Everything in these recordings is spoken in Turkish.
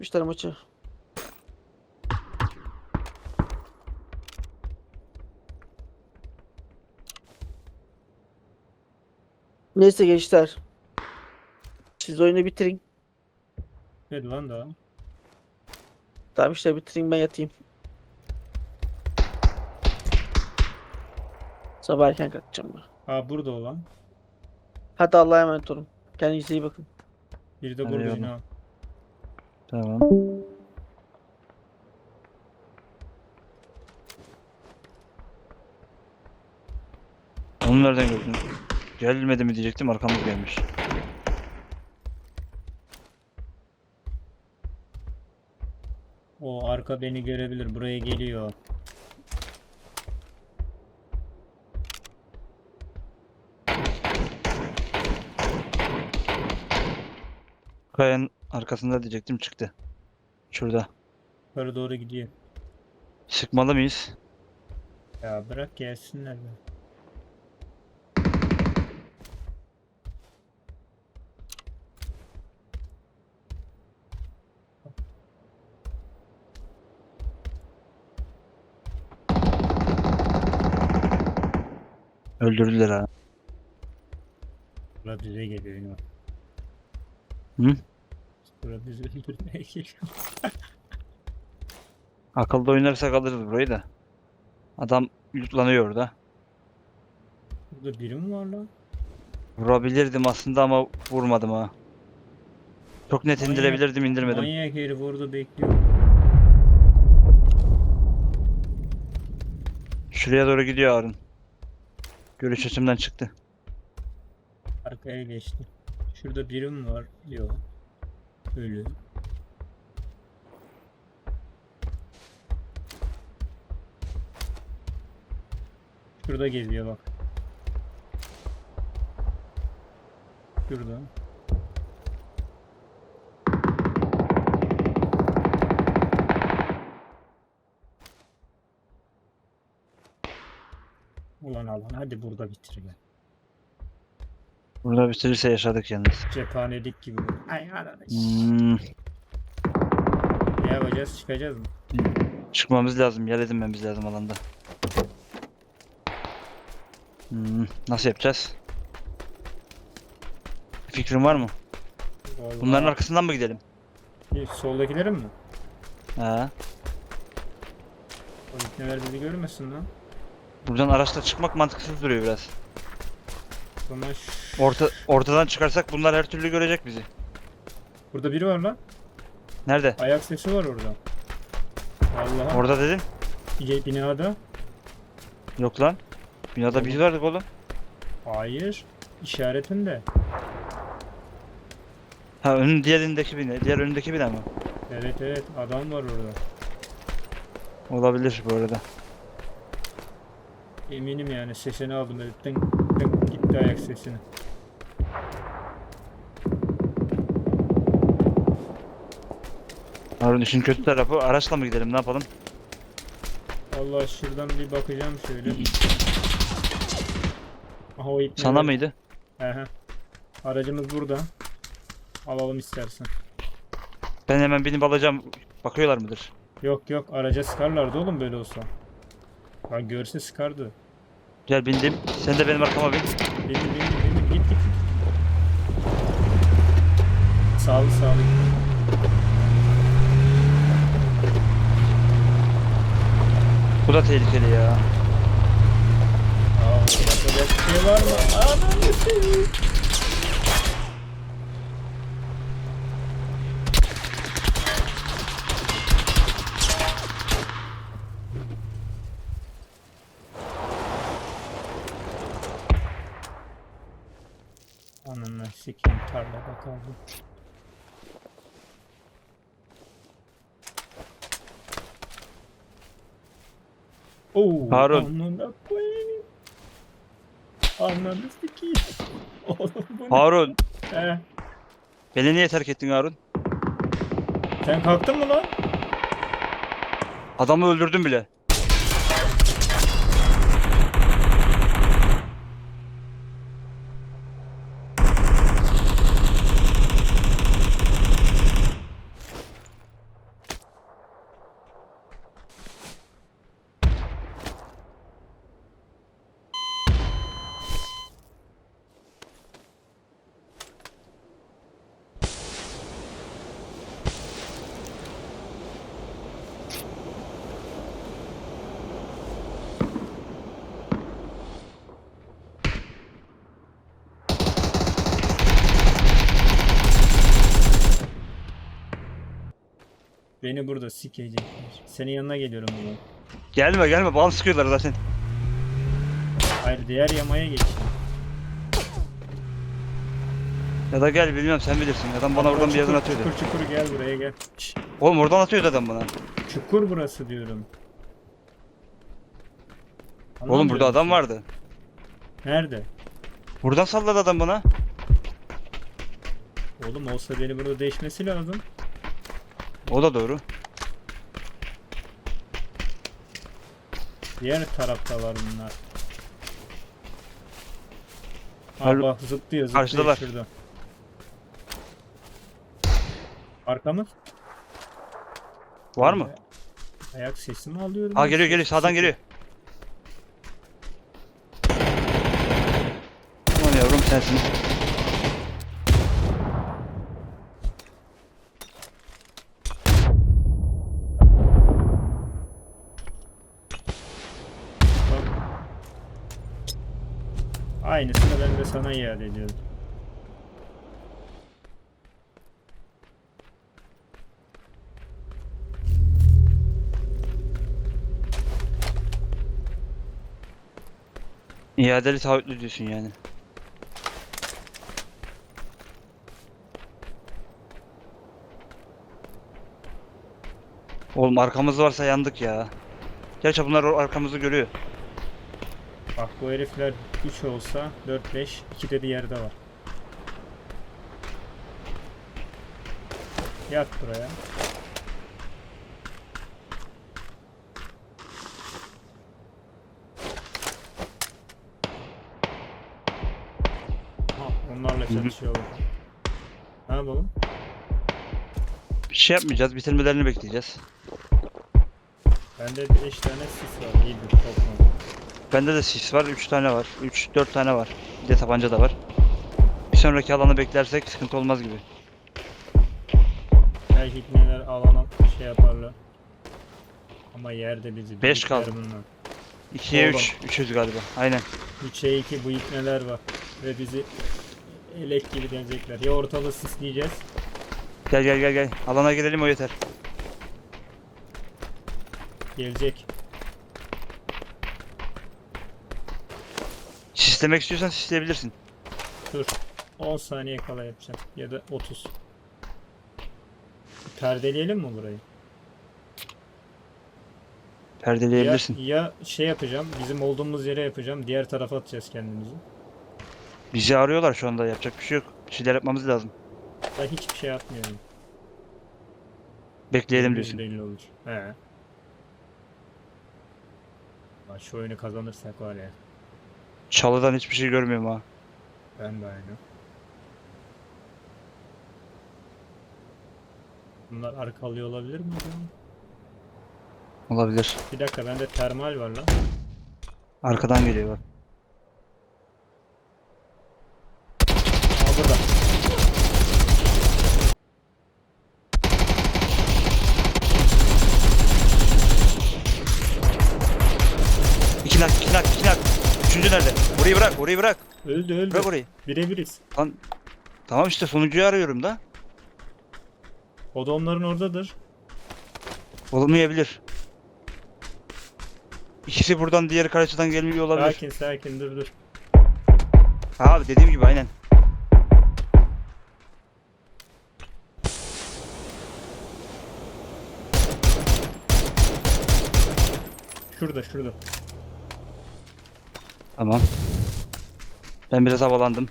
İşler maçı. Neyse gençler. Siz oyunu bitirin. Hadi lan daha. Tamam işte bitirin ben yatayım. Sabah erken kalkacağım ben. Ha burada olan. Hadi Allah'a emanet olun. Kendinize iyi bakın. Biri de burada yine. Tamam. Onu nereden gördün? Gelmedi mi diyecektim arkamız gelmiş. O arka beni görebilir. Buraya geliyor. Kayanın arkasında diyecektim çıktı. Şurada. Yukarı doğru gidiyor. Sıkmalı mıyız? Ya bırak gelsinler be. Öldürdüler ha. Bura bize geliyor yine. Hı? Bura bizi öldürmeye geliyor. Akılda oynarsak alırız burayı da. Adam lootlanıyor orada. Burada biri mi var lan? Vurabilirdim aslında ama vurmadım ha. Çok net Manyak- indirebilirdim indirmedim. Manyak herif orada bekliyor. Şuraya doğru gidiyor Harun. Görüş açımdan çıktı. Arkaya geçti. Şurada biri mi var? Yok. Ölü. Şurada geziyor bak. Şurada. Ulan alan hadi burada bitir. Burada bitirirse yaşadık yalnız. Cephanelik gibi. Ay arkadaş. Hmm, Ne yapacağız? Çıkacağız mı? çıkmamız lazım. Yer edinmemiz lazım alanda. Hmm, nasıl yapacağız? Fikrin var mı? Vallahi- Bunların arkasından mı gidelim? Bir Soldakilerin mi? Ha. O ipneler bizi görmesin lan. Buradan araçla çıkmak mantıksız duruyor biraz. O zaman Orta, ortadan çıkarsak bunlar her türlü görecek bizi. Burada biri var lan. Nerede? Ayak sesi var orada. Vallahi. Orada dedin. Bir binada. Yok lan. Binada biz vardık oğlum. Hayır. İşaretinde. Ha önün diğer önündeki bina. Diğer önündeki bina mı? Evet evet adam var orada. Olabilir bu arada. Eminim yani sesini aldım tınk tınk gitti ayak sesini. Harun işin kötü tarafı araçla mı gidelim ne yapalım? Allah şuradan bir bakacağım şöyle. Aha o ipneler. Sana mıydı? Ehe. Aracımız burada. Alalım istersen. Ben hemen binip alacağım. Bakıyorlar mıdır? Yok yok araca sıkarlardı oğlum böyle olsa. Lan görse sıkardı. Gel bindim. Sen de benim arkama bin. Bindi bindi bindi git git. Sağlı sağlı. Bu da tehlikeli ya. Aa, yapacak bir şey var mı? Ananı seveyim. Ananı sikeyim tarlada kaldım. Oo, Harun. Ananı koyayım. Ananı sikeyim. Oğlum bu ne? Harun. He, Beni niye terk ettin Harun? sen kalktın mı lan? Adamı öldürdüm bile. Beni burada sikecekler. Senin yanına geliyorum zaman. Gelme gelme bal sıkıyorlar zaten. Hayır diğer yamaya geç. Ya da gel bilmiyorum sen bilirsin. Adam bana oradan bir yerden Çukur- atıyordu. Çukur gel buraya gel. Şşş, Oğlum oradan atıyordu adam bana. çukur burası diyorum. Oğlum burada adam vardı. Nerede? Buradan salladı adam bana. Oğlum olsa beni burada değişmesi lazım. O da doğru. Diğer tarafta var bunlar. Har- Aa bak zıplıyor zıplıyor Karşıdalar. şurada. Arkamız? Var mı? Ayak sesi mi alıyorum? Ha geliyor geliyor sağdan geliyor. Aynısını ben de sana iade ediyorum. İadeli taahhütlü diyorsun yani. Oğlum arkamız varsa yandık ya. Gerçi bunlar arkamızı görüyor. Bak bu herifler 3 olsa 4 5 2 de diğerde var. Yat buraya. Ha, onlarla hı. çalışıyorlar. Ne yapalım? Bir şey yapmayacağız. Bitirmelerini bekleyeceğiz. Bende 5 tane sis var. İyidir toplam. Bende de sis var. 3 tane var. 3 4 tane var. Bir de tabanca da var. Bir sonraki alanı beklersek sıkıntı olmaz gibi. Belki neler alana şey yaparlar. Ama yerde bizi. Beş büyükler kaldı. bunlar. 2'ye Oğlum. 3. 300 galiba. Aynen. 3'e 2 bu ipneler var. Ve bizi elek gibi denecekler. Ya ortalığı sisleyeceğiz. Gel gel gel gel. Alana girelim o yeter. Gelecek. Sislemek istiyorsan sisleyebilirsin. Dur. 10 saniye kala yapacağım. Ya da 30. Perdeleyelim mi burayı? Ya, Perdeleyebilirsin. ya şey yapacağım. Bizim olduğumuz yere yapacağım. Diğer tarafa atacağız kendimizi. Bizi arıyorlar şu anda. Yapacak bir şey yok. Bir şeyler yapmamız lazım. Ben hiçbir şey atmıyorum. Bekleyelim diyorsun. Belli olur. He. Şu oyunu kazanırsak var ya. Çalıdan hiçbir şey görmüyorum ha. Ben de aynı. Bunlar arkalıyor olabilir mi? acaba? Olabilir. Bir dakika bende termal var lan. Arkadan geliyor bak. Üçüncü nerede? Orayı bırak, orayı bırak. Öldü öldü. Bırak orayı. Birebiriz. Lan. Tamam işte sonuncuyu arıyorum da. O da onların oradadır. Olmayabilir. İkisi buradan diğeri karşıdan gelmiyor olabilir. Sakin sakin dur dur. Abi dediğim gibi aynen. Şurada şurada. Tamam. Ben biraz havalandım.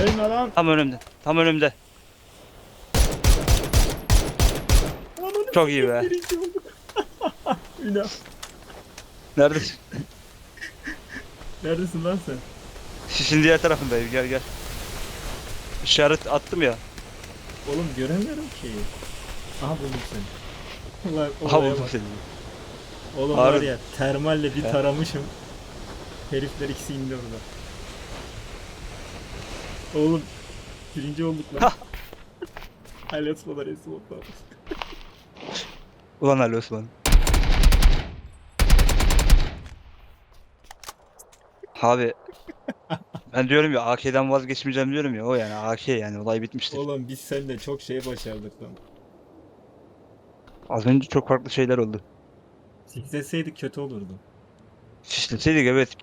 Ölme lan. Tam önümde. Tam önümde. Çok iyi be. Birinci olduk. Ünal. Neredesin? Neredesin lan sen? Sisin diğer tarafındayım gel gel. İşaret attım ya. Oğlum göremiyorum ki. Aha buldum seni. Ulan Aha buldum bak. seni. Oğlum var ya termalle bir taramışım. Herifler ikisi indi orada. Oğlum birinci olduk lan. Alasmalar esmoklar. Ulan Ali Osman. Abi ben diyorum ya AK'den vazgeçmeyeceğim diyorum ya o yani AK yani olay bitmiştir. Oğlum biz seninle çok şey başardık lan. Az önce çok farklı şeyler oldu. Sikleseydik kötü olurdu. Sisleseydik evet